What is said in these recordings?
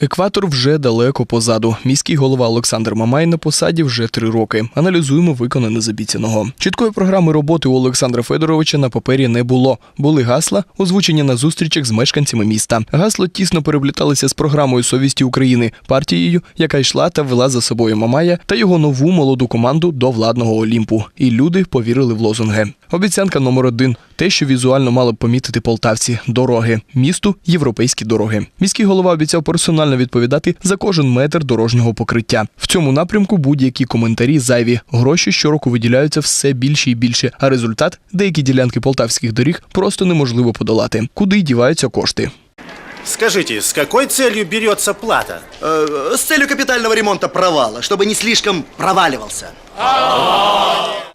Екватор вже далеко позаду. Міський голова Олександр Мамай на посаді вже три роки. Аналізуємо виконане з обіцяного. Чіткої програми роботи у Олександра Федоровича на папері не було. Були гасла, озвучені на зустрічах з мешканцями міста. Гасла тісно перепліталися з програмою совісті України, партією, яка йшла та вела за собою Мамая та його нову молоду команду до владного Олімпу. І люди повірили в лозунги. Обіцянка номер один те, що візуально мали б помітити полтавці дороги, місту європейські дороги. Міський голова обіцяв персонально відповідати за кожен метр дорожнього покриття. В цьому напрямку будь-які коментарі зайві. Гроші щороку виділяються все більше і більше. А результат деякі ділянки полтавських доріг просто неможливо подолати. Куди діваються кошти? Скажите, с какой целью берется плата? Э, с целью капитального ремонта провала, чтобы не слишком проваливался.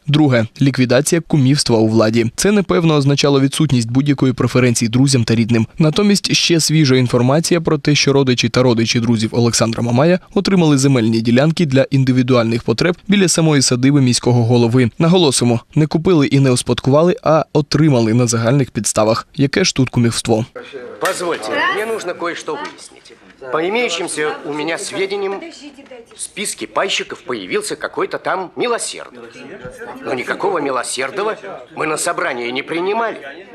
Друге ліквідація кумівства у владі. Це непевно означало відсутність будь-якої преференції друзям та рідним. Натомість ще свіжа інформація про те, що родичі та родичі друзів Олександра Мамая отримали земельні ділянки для індивідуальних потреб біля самої садиби міського голови. Наголосимо, не купили і не успадкували, а отримали на загальних підставах. Яке ж тут кумівство? Позвольте, мне нужно кое-что выяснить. По имеющимся у меня сведениям, в списке пайщиков появился какой-то там милосердный. Но никакого милосердного мы на собрании не принимали.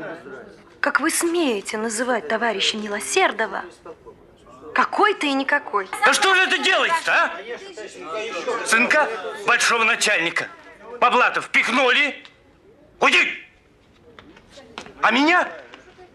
Как вы смеете называть товарища Милосердова? Какой ты и никакой. Да что же это делается-то, а? Сынка большого начальника Павлатов впихнули. Уйди! А меня,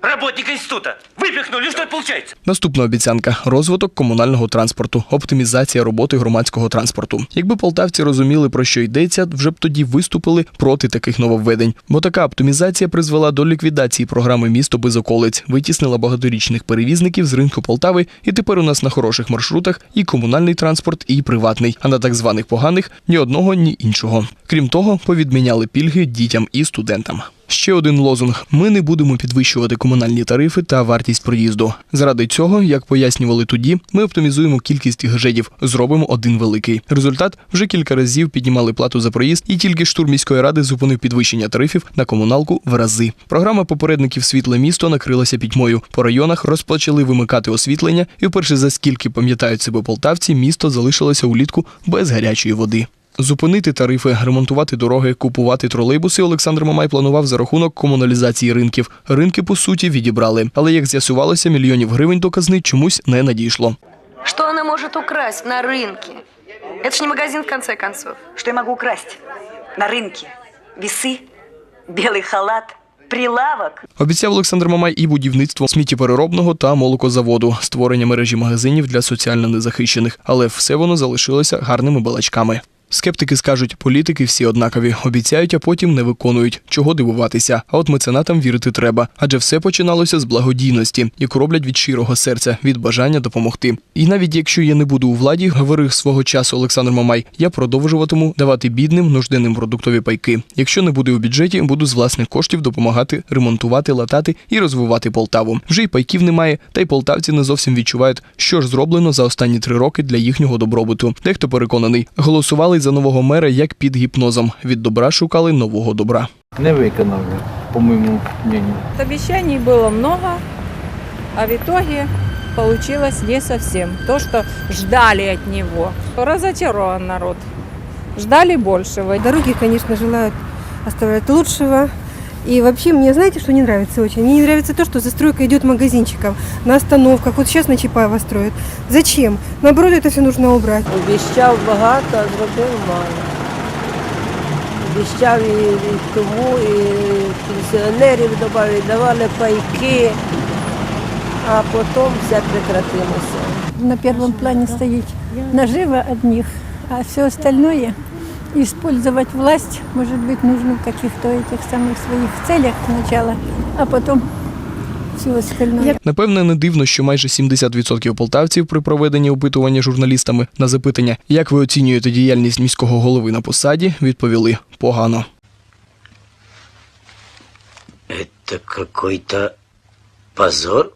работника института, выпихнули. Что это получается? Наступна обіцянка розвиток комунального транспорту, оптимізація роботи громадського транспорту. Якби полтавці розуміли про що йдеться, вже б тоді виступили проти таких нововведень. Бо така оптимізація призвела до ліквідації програми місто без околиць, витіснила багаторічних перевізників з ринку Полтави, і тепер у нас на хороших маршрутах і комунальний транспорт, і приватний, а на так званих поганих ні одного, ні іншого. Крім того, повідміняли пільги дітям і студентам. Ще один лозунг: ми не будемо підвищувати комунальні тарифи та вартість проїзду. Заради цього, як пояснювали тоді, ми оптимізуємо кількість гжедів, зробимо один великий. Результат вже кілька разів піднімали плату за проїзд, і тільки штурм міської ради зупинив підвищення тарифів на комуналку в рази. Програма попередників світле місто накрилася пітьмою. По районах розпочали вимикати освітлення, і вперше за скільки пам'ятають себе полтавці, місто залишилося улітку без гарячої води. Зупинити тарифи, ремонтувати дороги, купувати тролейбуси Олександр Мамай планував за рахунок комуналізації ринків. Ринки по суті відібрали, але як з'ясувалося, мільйонів гривень до казни чомусь не надійшло. Что она может украсть на рынке? Это ж не магазин в конце концов. Что я могу украсть? На рынке. Весы, белый халат, прилавок. Обіцяв Олександр Мамай і будівництво сміттєпереробного та молокозаводу, створення мережі магазинів для соціально незахищених, але все воно залишилося гарними балачками. Скептики скажуть, політики всі однакові, обіцяють, а потім не виконують. Чого дивуватися? А от меценатам вірити треба, адже все починалося з благодійності, яку роблять від щирого серця, від бажання допомогти. І навіть якщо я не буду у владі, говорив свого часу Олександр Мамай, я продовжуватиму давати бідним нужденним продуктові пайки. Якщо не буде у бюджеті, буду з власних коштів допомагати ремонтувати, латати і розвивати Полтаву. Вже й пайків немає, та й полтавці не зовсім відчувають, що ж зроблено за останні три роки для їхнього добробуту. Дехто переконаний, голосували за нового мера як під гіпнозом. Від добра шукали нового добра. не виконав, по моєму мнению. Обещаний було много, а в итоге получилось не совсем то, что ждали от него. Разочарован народ. Ждали большего. Дороги, конечно, желают оставлять лучшего. И вообще мне, знаете, что не нравится очень? Мне не нравится то, что застройка идет магазинчиков на остановках. Вот сейчас на Чапаева строят. Зачем? Наоборот, это все нужно убрать. Обіщав багато, а зробив мало. Обіщав і, і тому, і пенсіонерів додали, давали пайки, а потім все прекратилося. На первом плане стоит нажива одних, а все остальное использовать власть, может быть, нужно в каких-то этих самых своих целях сначала, а потом все остальное. Напевне, не дивно, що майже 70% полтавців при проведенні опитування журналістами на запитання, як ви оцінюєте діяльність міського голови на посаді, відповіли погано. Это какой-то позор?